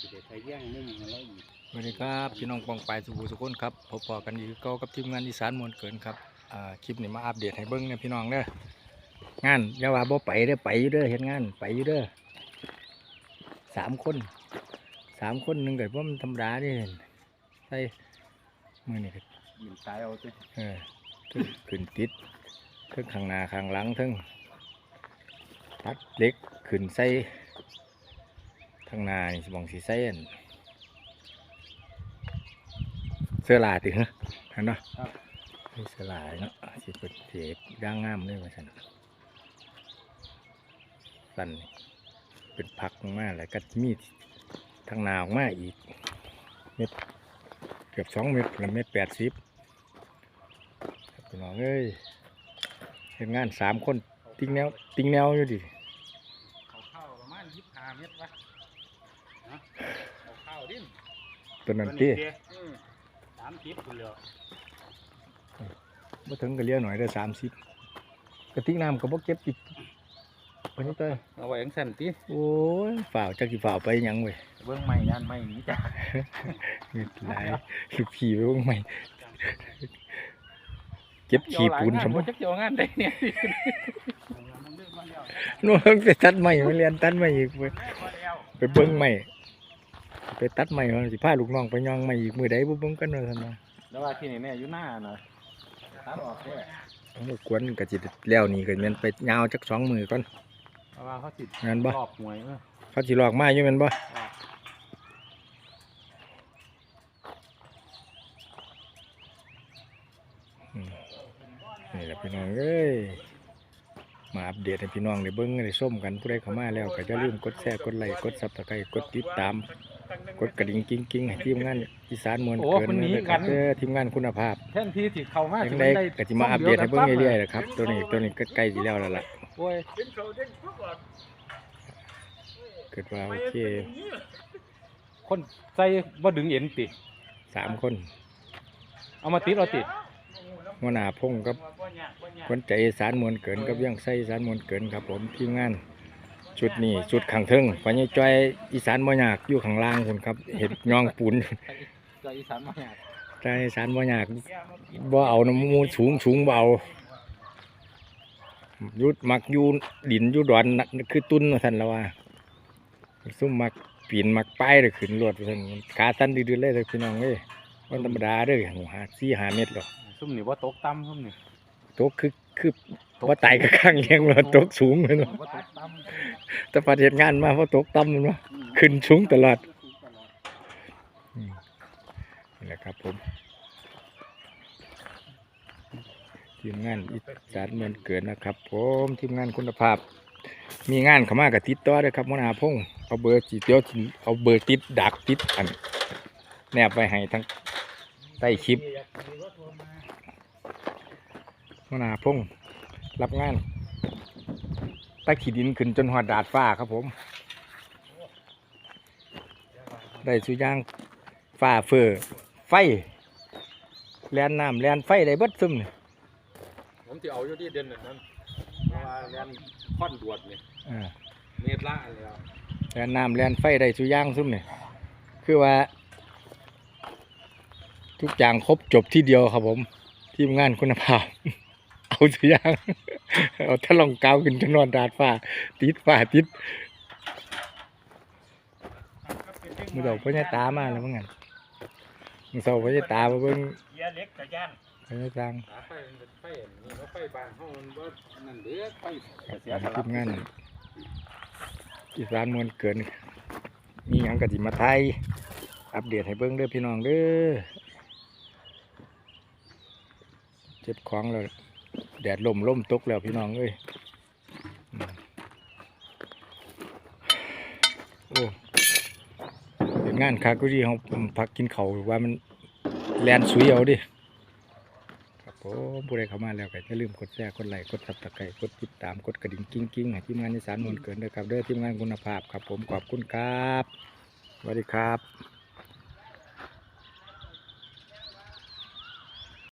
สิได้ไปย่างนึ่งให้เราอีกสวัสดีครับพี่น้องปองปายสุภูสุคนครับพบปอกันอีกคือเก็กับทีมงานอีสานมวลเกินครับอ่าคลิปนี้มาอัปเดตให้เบิ้งเนี่ยพี่น้องเด้องานอย่าว่าบ่ไปเด้อไปอยู่เด้อเฮ็ดงานไปอยู่เด้อสามคนสามคนหนึ่งเกิดว่ามันธรรมดาเด้ใส่มือนี่ก็ยินตายเอาสิเออทึ่งขึ้นติดเทึ่งข้างหน้าข้างหลังเทึ่งตัดเหล็กขึ้นใส่ ทางหน้านี่สิมองสีใส่อันเสื้อลายติฮะเห็นเนาะครับนี่เสื้อลายเนาะสิเป็นเจ็บย่างงามเลยว่าสันสันเป็นพักมากๆแล้วก็มีทางหนาออกมาอีกเม็ดเกือบสองเม็ดละเม็ดแปดสิบครับพี่น้องเอ้ยเห็นงานสามคนติ้งแนวติ้งแนวอยู่ดิ เขาเข้าประมาณยี่สิบห้าเมตรวะนะเขาเข้า ดินตัวนั้นตี้อืมสามสิบคนเลยมาถึงก็เลี้ยวหน่อยได้สามสิบกระติกน้ำก็บ่เก็บติดวันนี้เต้ยเอาไว้ยังสั่นติโอ้ยฝ่าวจักกี่ฝ่าวไปหยังเว้ยเบิ้งไม่ยันไม่หนีจ้ะเงิดหลายคือผีไปบ้างไหมเก็บขี้ปูนสมมมติติจะเกี่ยวงานได้เนี่ยนู่นไปตัดไม้มาเรียนตัดไม้อีกเว้ยไปเบิ้งไม้ ไปตัดไม้มาสิพาลูกน้องไปย่องไม้อีกมือใดบ่เบิ่งกันว่าซั่นนะแล้วว่าที่นี่เนี่ยอยู่หน้าหน่อยตัดออกแค่เอากวนก็จิแล้วนี่ก็แมันไปยาวจักสองมือก่อนเพราะว่าเขาติดงานบ่รอบหวยเออเขาสิหลอกมาอยู่แม่นบ่อืมนี่แหละพี่น้องเอ้ยมาอัปเดตให้พี่น้องได้เบิ่งได้ส้มกันผู้ใดเข้ามาแล้วก็อย่าลืมกดแชร์กดไลค์กด Subscribe กดติดตาม กดกระดิ่งกิ้งกิ้งให้ทีมงานอีสานมวลเกินเลยครับเด้อทีมงานคุณภาพแท่นที่ที่เข้ามายังไงก็สิมาอัปเดตให้เบิ่งเรื่อยๆนะครับตัวนี้ตัวนี้ก็ใกล้สิแล้วแล้วล่ะๆโอ้ยเกิดว่าโอเคคนใส่บ่ดึงเอ็นติ สามคนเอามาติดเอาติดหัวหน้าพงกับคนใจอีสารมวลเกินกับยังใส่อีสารมวลเกินครับ ผมทีมงาน ชุดนี้ชุดขังเทิงพญจ้อยอีสานบ่ยากอยู่ข้างล่างคนครับ เห็ดยองปูนใจอีสานมาหยาดใจอีสานบ่ยากบ่เอาน้ำมูลสูงสูงเบเอายุดมักอยูดินอยูดอนน่ะคือตุ้นว่าท่านละว่าซุ่มมักปีนมักป้ายเลยขึ้นรวดว่าท่านขาสั้นดื้อๆเลยเด้อพี่น้องเอ้ยวันธรรมดาเด้อหัวหาสี่หาเม็ดหรอกซุ่มนี่ว่าตกต่ำซุ่มนี่ตกคือคือว่าตายกับข้างเลี้ยงว่าตกสูงเลยเนาะว่าตกต่ำ แต่ปฏิเหตุงานมาเพราะตกต่ำมันวะขึ้นสูงตลอดอืมนี่แหละครับผมทีมงานอีสานเมืองเกิดนะครับ ผมทีมงานคุณภาพ มีงานเข้ามากับติดต่อเลยครับมนาพงษ์เอาเบอร์จีเดียวสิเอาเบอร์ติดดักติดอัน แนบไปให้ทั้งใต้คลิปมนาพงษ์รับงาน ใต้ขีดินขึ้นจนหอดดาดฟ้าครับผม ได้สุย่างฟ้าเฟอไฟแลนน้ำแลนไฟได้เบิดซึมนี่ผมจะเอาอยู่ที่เด่นนั้นเพราะว่าเรียนค่อนดวดนี่อ่าเมตรละแล้วแลนน้ำแลนไฟได้สุย่างซึมนี่คือว่า ทุกอย่างครบจบที่เดียวครับผม ทีมงานคุณภาพเอา สุย่างเอาทะลองกาวขึ้นจนนอนดาดฟ้าติดฟ้าติดมือดอกพญาตามาแล้วมั้งงั้นมือเสาพญาตามาเบิ่งเยเล็กกับย่านพญาตังหาไฟมันเป็นไฟนี่ว่าไฟบางห้องมันว่านั่นเด้อไฟเสียการสลัทีบมงานอีสานมวลเกินมีหยังกะสิมาไทยอัปเดตให้เบิ่งเด้อพี่น้องเด้อเจ็บของแล้ว แดดลมล่มตกแล้วพี่น้องเอ้ยโอ้เป็นงานคากุดีเขาพักกินเขาวว่ามันแลนสุยเอาดิครับผมผู้ใดเข้ามาแล้วก็อย่าลืมกดแชร์กดไลค์กดซับสไครต์กดติดตามกดกระดิ่งกิ้งกิ้งให้ทีมงานในสารมวลเกินเด้อครับเด้อทีมงานคุณภาพครับผมขอบคุณครับสวัสดีครับ